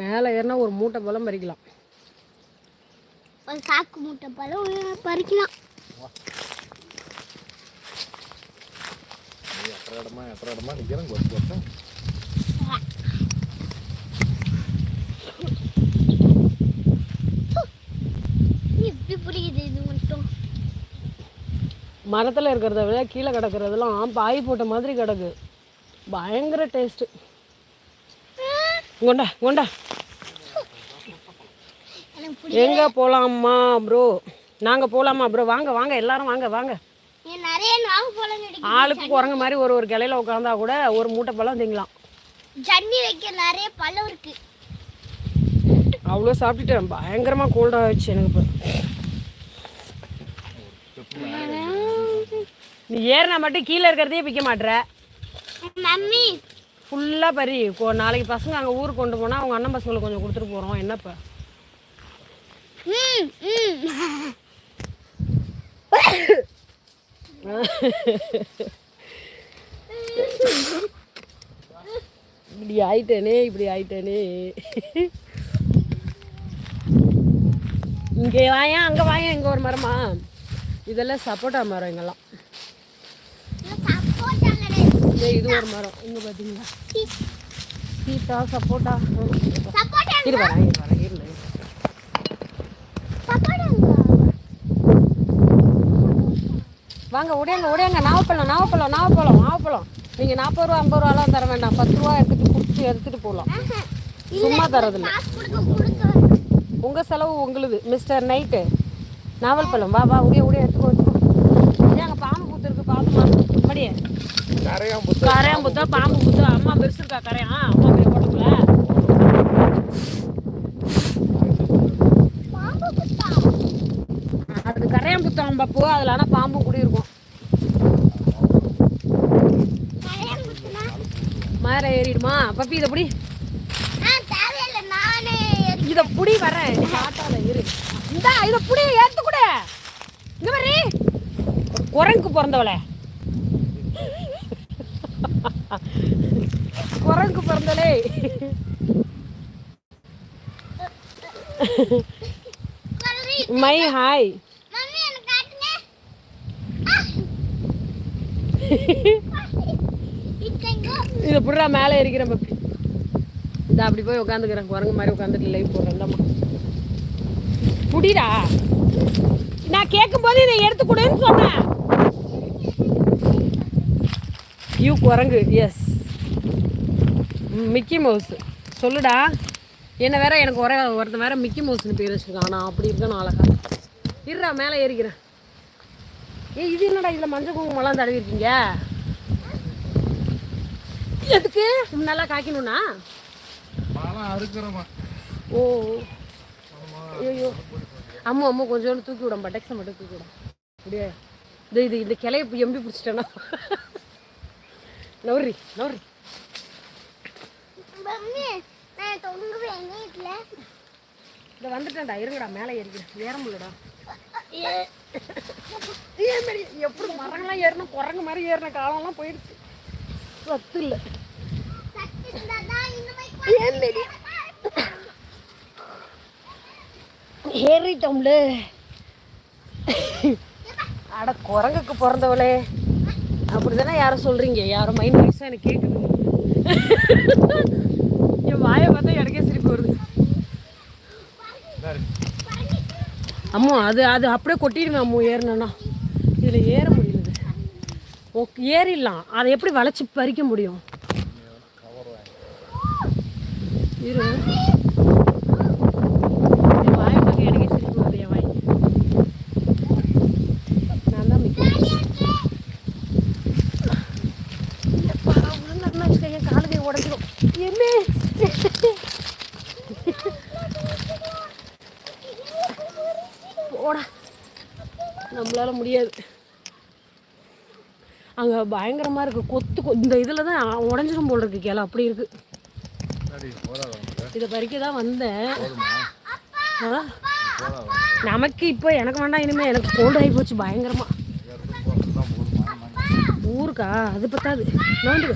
மேலே ஏறினா ஒரு மூட்டை பழம் பறிக்கலாம். ஒரு சாக்கு மூட்டை பழம் பறிக்கலாம். இடமா எட்டரை இடமா நிற்கிறேன் கொத்து மட்டும்? மரத்தில் இருக்கிறத விட கீழே கிடக்கிறதெல்லாம் பாய் போட்ட மாதிரி கிடக்கு. பயங்கர டேஸ்ட்டு கொண்டா கொண்டா எங்கே போகலாமா ப்ரோ நாங்கள் போகலாமா ப்ரோ வாங்க வாங்க எல்லாரும் வாங்க வாங்க. ஆளுக்கு குரங்கு மாதிரி ஒரு ஒரு கிளையில உட்காந்தா கூட ஒரு மூட்டை பழம் திங்கலாம். ஜன்னி வைக்க நிறைய பழம் இருக்கு. அவ்வளோ சாப்பிட்டுட்டேன். பயங்கரமாக கோல்டாக ஆயிடுச்சு எனக்கு இப்போ. நீ ஏறினா மட்டும் கீழே இருக்கிறதையே பிக்க மாட்ற. மம்மி. ஃபுல்லாக பறி. நாளைக்கு பசங்க அங்கே ஊருக்கு கொண்டு போனால் அவங்க அண்ணன் பசங்களுக்கு கொஞ்சம் கொடுத்துட்டு போகிறோம் என்னப்பா? இப்படி ஆயிட்டேனே இப்படி ஆயிட்டேனே. இங்கே வாயேன் அங்கே வாயேன் இங்கே ஒரு மரமா? இதெல்லாம் சப்போட்டா மரம் இங்கெல்லாம். கிடையாது இதே ஒரு மரம். இங்கே பார்த்தீங்களா சீத்தா சப்போட்டா. இரு வரேன் இரு வரேன் இரு. வாங்க ஓடியாங்க ஓடியாங்க. நாவப்பழம் நாவப்பழம் நாவப்பழம் நாவப்பழம். நீங்கள் நாற்பது ரூபா ஐம்பது ரூபாலாம் தர வேண்டாம். பத்து ரூபா எடுத்துட்டு கொடுத்து எடுத்துகிட்டு போகலாம் சும்மா தரதில்ல. உங்கள் செலவு உங்களுது மிஸ்டர் நைட்டு. நாவல் பழம். வா வா ஓடியா ஓடியா எடுத்துக்கோ எடுத்துக்கோ. அங்கே பாம்பு புத்து இருக்கு. மடியே கரையான் புத்து. கரையான் புத்தா பாம்பு புத்தா அம்மா பெருசு இருக்கா கரையான்? அம்மா பெரிய குத்தா அது கரையான் புத்தம் பப்பு அதில் ஆனால் பாம்பு குடி இருக்கும். மேலே ஏறிடுமா? பப்பி இதை புடி. ஆ தேவையில்லை நானே இதை புடி வரேன் நீ ஆட்டால இரு இந்தா இதை புடி ஏத்து கூட. இங்க வரி குரங்கு பிறந்தவளே. குரங்கு பிறந்தலே. My hi. மம்மி இதை புடுறா மேலே இருக்கிறேன் பப்பி. இந்த அப்படி போய் உட்காந்துக்கிறேன் குரங்கு மாதிரி உட்காந்துட்டு லைவ் போடுறேன். புடிடா. நான் கேட்கும்போது இதை எடுத்து கொடுன்னு சொன்னேன். யூ குரங்கு எஸ் மிக்கி மவுஸ் சொல்லுடா. என்ன வேற? எனக்கு ஒரே ஒருத்தன் வேற மிக்கி மவுஸ்னு பேர் வச்சிருக்கான். நான் அப்படி இருக்கணும் அழகா. இருடா மேலே ஏறிக்கிறேன். ஏ இது என்னடா? இதில் மஞ்சள் குங்குமம்லாம் தடவி இருக்கீங்க? எதுக்கு? நல்லா காய்க்கணும்னா? ஓ ஐயோ அம்மா அம்மா கொஞ்சோண்டு தூக்கி விடும் பட்டெக்ஸை மட்டும் தூக்கி விடும் அப்படியே. இது இது இந்த கிளைய எம்பி பிடிச்சிட்டேன்னா நவுரி நவுரி நான் தொங்குவேன் வீட்ல இந்த வந்துட்டேன்டா இருங்கடா மேலே ஏறிக்கிறேன். ஏற முடியலடா ஏன் மாரி எப்படி மரங்கள்லாம் ஏறணும்? குரங்கு மாதிரி ஏறின காலம்லாம் போயிடுச்சு. சத்து இல்லை. சக்தி இருந்தாதான் இந்த மாதிரி ஏன் மாரி ஏறிட்டோம்ல. அட குரங்குக்கு பிறந்தவளே. அப்படிதானே யாரும் சொல்றீங்க? யாரும் மைண்ட் வாய்ஸாக எனக்கு கேட்குது என் வாயை பார்த்தா எனக்கே சிரிப்பு வருது. அம்மா அது அது அப்படியே கொட்டிடுங்க அம்மு ஏறினா இதில் ஏற முடியல ஓகே ஏறிடலாம். அதை எப்படி வளைச்சி பறிக்க முடியும்? இரு என் வாயை பார்க்க எனக்கே சிரிப்பு வருது என் வாய் நான் தான் மிக்க என் காலுக்கு உடஞ்சிடும் போடா. நம்மளால முடியாது. அங்கே பயங்கரமாக இருக்குது கொத்து கொ- இந்த இதில் தான் உடஞ்சிடும் போல் இருக்கு கேள. அப்படி இருக்குது சரி போதாதா இதை பறிக்க தான் வந்தேன். ஆ? நமக்கு இப்போ எனக்கு வேண்டாம் இனிமேல் எனக்கு கோல்டு ஆகி போச்சு பயங்கரமாக ஊருக்கா? அது பத்தாது. நோண்டு